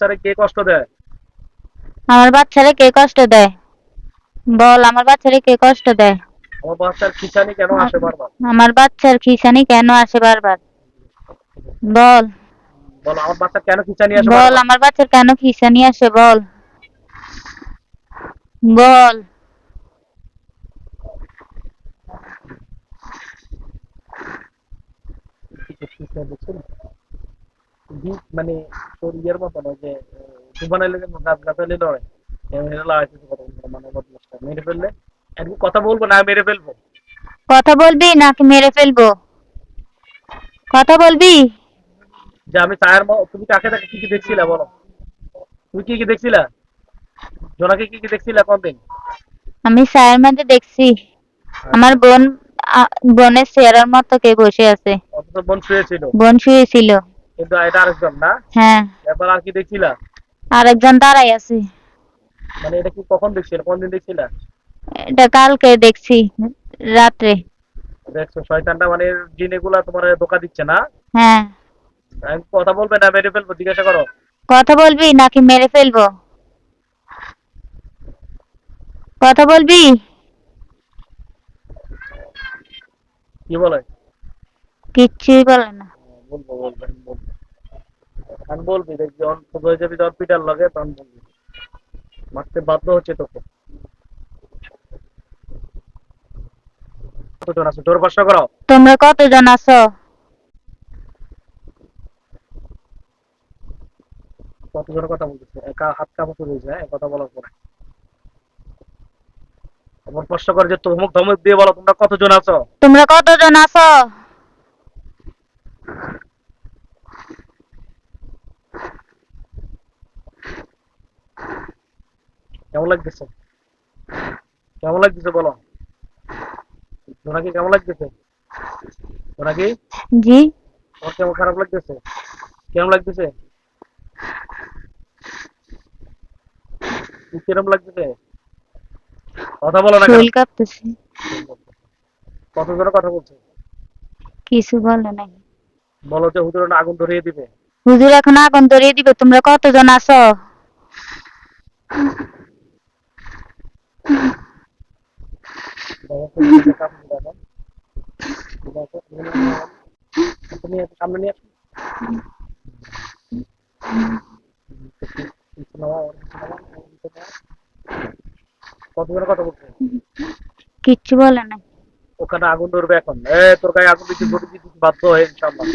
বাচ্চারে কে কষ্ট দেয়? আমার বাচ্চারে কে কষ্ট দেয়? বল আমার বাচ্চারে কে কষ্ট দেয়? আমার বাচ্চার খিচানি কেন আসে বারবার? আমার বাচ্চার খিসানি কেন আসে বারবার? বল। বলো আমার বাচ্চা কেন খিচানি আসে বল আমার বাচ্চার কেন খিসানি আসে? বল। বল। কি মানে তোর ইয়ের মতো না যে ঘুমানাইলে যেমন গাছ গাছালি লড়ে। মানে বদমাসটা। মেরে ফেললে? কথা বলব না মেরে ফেলব? কথা বলবি নাকি মেরে ফেলব? কথা বলবি? যে আমি তুমি কাকে কি কি দেখছিলা বলো? তুমি কি কি দেখছিলা? জোনাকে কি কি দেখছিলা কোনদিন? আমি স্যারের মধ্যে দেখছি। আমার বোন বোনের চেয়ারের মতো কে বসে আছে। বোন শুয়েছিল। বোন শুয়েছিল। কিন্তু এটা আরেকজন না? হ্যাঁ। এবার আর কি দেখছিলা আরেকজন দাঁড়াই আছে। মানে এটা কি কখন দেখছিলা? কোনদিন দেখছিলা? এটা কালকে দেখছি রাত্রে। দেখছ শয়তানটা মানে তোমার ধোকা দিচ্ছে না? হ্যাঁ। আমি কথা বলবে না মেরে ফেলব জিজ্ঞাসা করো। কথা বলবি নাকি মেরে ফেলব? কথা বলবি? কি বলে? কিচ্ছুই বলে না। বলব বলব আমি বলব। আমি বলবি দেখ যখন ছোট হয়ে যাবি যখন পিটার লাগে তখন বলবি। মারতে বাধ্য হচ্ছে তোকে। কতজন আছে? জোর বর্ষা করো। তোমরা কতজন আছো? কতজনের কথা বলতেছে? একা হাত কামড় হয়ে? যায় কথা বলার পরে। এমন প্রশ্ন করে যে ধমক ধমক দিয়ে বলো তোমরা কতজন আছো? তোমরা কতজন আছো? কেমন লাগতেছে? কেমন লাগতেছে বলো? জোনাকি কেমন লাগতেছে? জোনাকি? জি। তোমার কেমন খারাপ লাগতেছে? কেমন লাগতেছে? কিরম লাগতেছে? কথা বলো না শরীর কাঁপতেছে। কত জনে কথা বলছে? কিছু বলে নাই। বলো যে হুজুর আগুন ধরিয়ে দিবে। হুজুর এখন আগুন ধরিয়ে দিবে তোমরা কতজন আছো দেখো তো হুজুরের কাপড় দেখো। দেখো, একটু সামনে নিয়ে আসো কিছু নাও, আর কিছু নাও, আর কিছু নাও। কত জনে কথা বলছে? কিচ্ছু বলে নাই। ওখানে আগুন ধরবে এখন। এ তোর গায়ে আগুন দিতে ধরে দিতে বাধ্য হয়ে ইনশাআল্লাহ।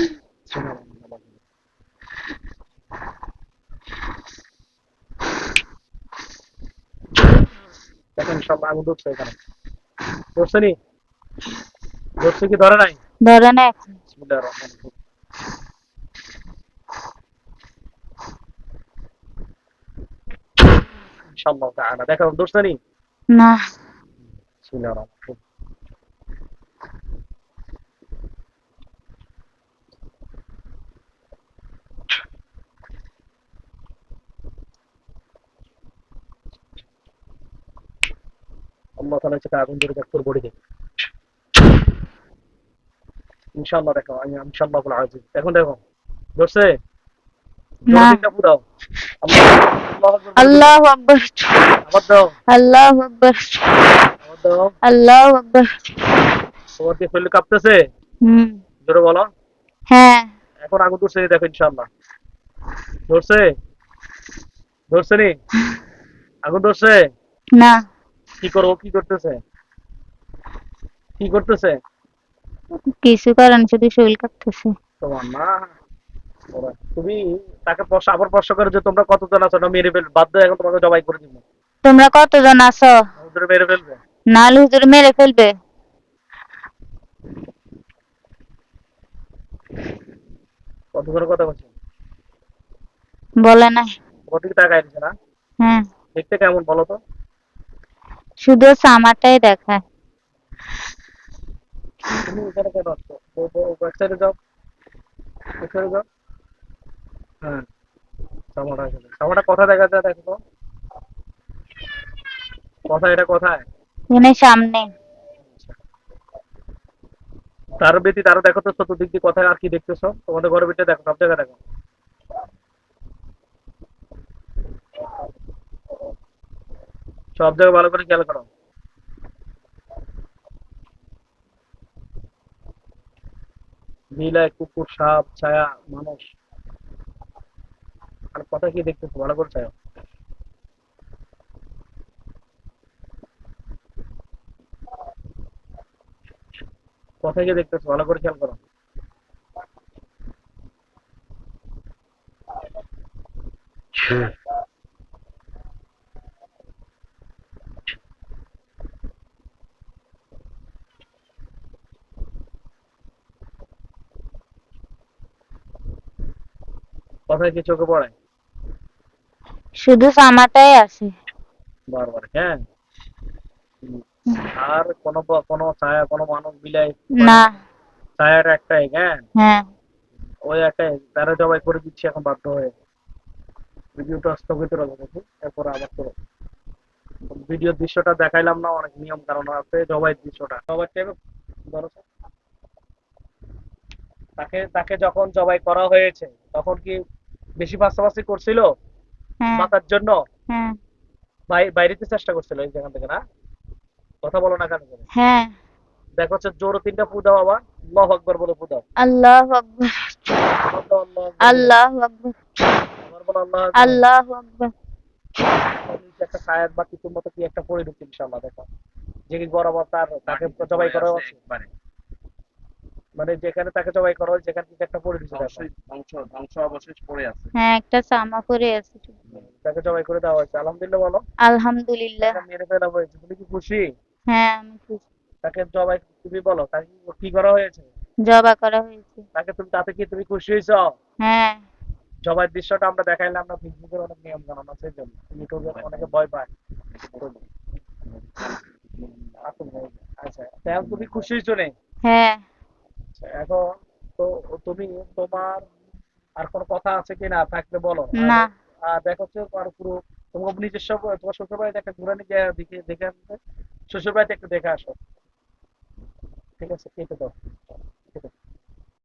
দেখেন সব আগুন ধরছে এখানে। ধরছে নি? ধরছে কি? ধরে নাই? ধরে না বিসমিল্লাহির রহমানির ইনশাআল্লাহ তাআলা। দেখো ধরছে নি। না বিসমিল্লাহির আল্লাহ সেটা আগুন ধরে দেখ আমি ইনশাআল্লাহ বলে আজিজ এখন দেখো ধরছে? না। জোরে তিনটা ফুটাও আল্লাহ আকবর। আল্লাহ আকবর। আল্লাহ আকবর। তোমার কি শরীর কাঁপতেছে? হুম। জোরে বলো। হ্যাঁ। এখন আগুন ধরছে দেখো ইনশাআল্লাহ। ধরছে? ধরছে নি? আগুন ধরছে? না। কি করো কি করতেছে? কি করতেছে? কিছু করেন শুধু শরীর কাঁপতেছে। তোমার না ওরা, তুমি তাকে প্রশ্ন আবার প্রশ্ন করে যে তোমরা কতজন আছো না মেরে ফেলবে বাধ্য এখন তোমাকে জবাই করে দিব তোমরা কতজন আছো ওদের মেরে ফেলবে নাহলে হুজুর মেরে ফেলবে কথা বলছো বলে দিচ্ছে না হ্যাঁ দেখতে কেমন বলো তো শুধু সামারটাই দেখায় তুমি এখানে কেন আসছো ওয়েবসাইটে যাও ওয়েবসাইটে যাও হ্যাঁ, দেখা যায় কথা এটা কোথায়? আচ্ছা। তার বেতি তারও দেখো তো চতুর্দিক দিয়ে আর কি দেখতেছো? তোমাদের ঘরের ভিতরে দেখো সব জায়গায় দেখো। সব জায়গায় ভালো করে খেয়াল করো। নীলায় কুকুর সাপ ছায়া মানুষ। কথা কি দেখতেছো ভালো করে ছায়া কোথায় গিয়ে দেখতেছো ভালো করে খেয়াল করো। কোথায় কি চোখে পড়ে? শুধু জামাটাই আছে। বারবার হ্যাঁ? আর কোনো কোনো ছায়া কোনো মানুষ বিলাই না। ছায়ার একটাই হ্যাঁ? হ্যাঁ। ওই একটাই তারা জবাই করে দিচ্ছি এখন বাধ্য হয়ে। ভিডিওটা স্থগিত রাখব দেখি এরপর আবার করো। ভিডিওর দৃশ্যটা দেখাইলাম না অনেক নিয়ম কারণ আছে জবাইয়ের দৃশ্যটা। জবাই টাইমে ধরো তাকে তাকে যখন জবাই করা হয়েছে তখন কি বেশি পাশাপাশি করছিল? হ্যাঁ। মাথার জন্য হ্যাঁ। বাইরেতে চেষ্টা করছিল এই জায়গা থেকে না? কথা বলো না কেন হ্যাঁ। দেখো হচ্ছে জোরে তিনটা পু দাও আবার। আল্লাহ আকবার বলে পু দাও। আল্লাহ আকবার। আল্লাহ আকবার। আল্লাহ আকবার। একটা ছায়ার বা কিছুর মতো কি একটা পড়ে ঢুকছে ইনশাআল্লাহ দেখো। যে বরাবর তার তাকে জবাই করা হচ্ছে। মানে যেখানে তাকে জবাই করা হয়েছে সেখানে কিছু একটা পড়ে ঢুকছে ধ্বংস ধ্বংস অবশেষ পড়ে আছে। হ্যাঁ একটা জামা পরে আছে। তাকে জবাই করে দেওয়া হয়েছে। আলহামদুলিল্লাহ বলো। আলহামদুলিল্লাহ। মেরে ফেলা হয়েছে। তুমি কি খুশি? হ্যাঁ আমি খুশি। তাকে জবাই তুমি বলো তাকে কি করা হয়েছে? জবা করা হয়েছে। তাকে তুমি তাতে কি তুমি খুশি হয়েছো? হ্যাঁ। জবাই দৃশ্যটা আমরা দেখাইলাম না ফেসবুকের অনেক নিয়ম কানুন আছে জন্য ইউটিউবে অনেকে ভয় পায়। আচ্ছা এখন তুমি খুশি হয়েছো নে? হ্যাঁ। আচ্ছা, এখন তো তুমি তোমার আর কোনো কথা আছে কিনা? থাকলে বলো। না। আর হচ্ছে তোমার শ্বশুর বাড়িতে একটা দেখে আসবে। একটু দেখে আসো। ঠিক আছে, কেটে দাও।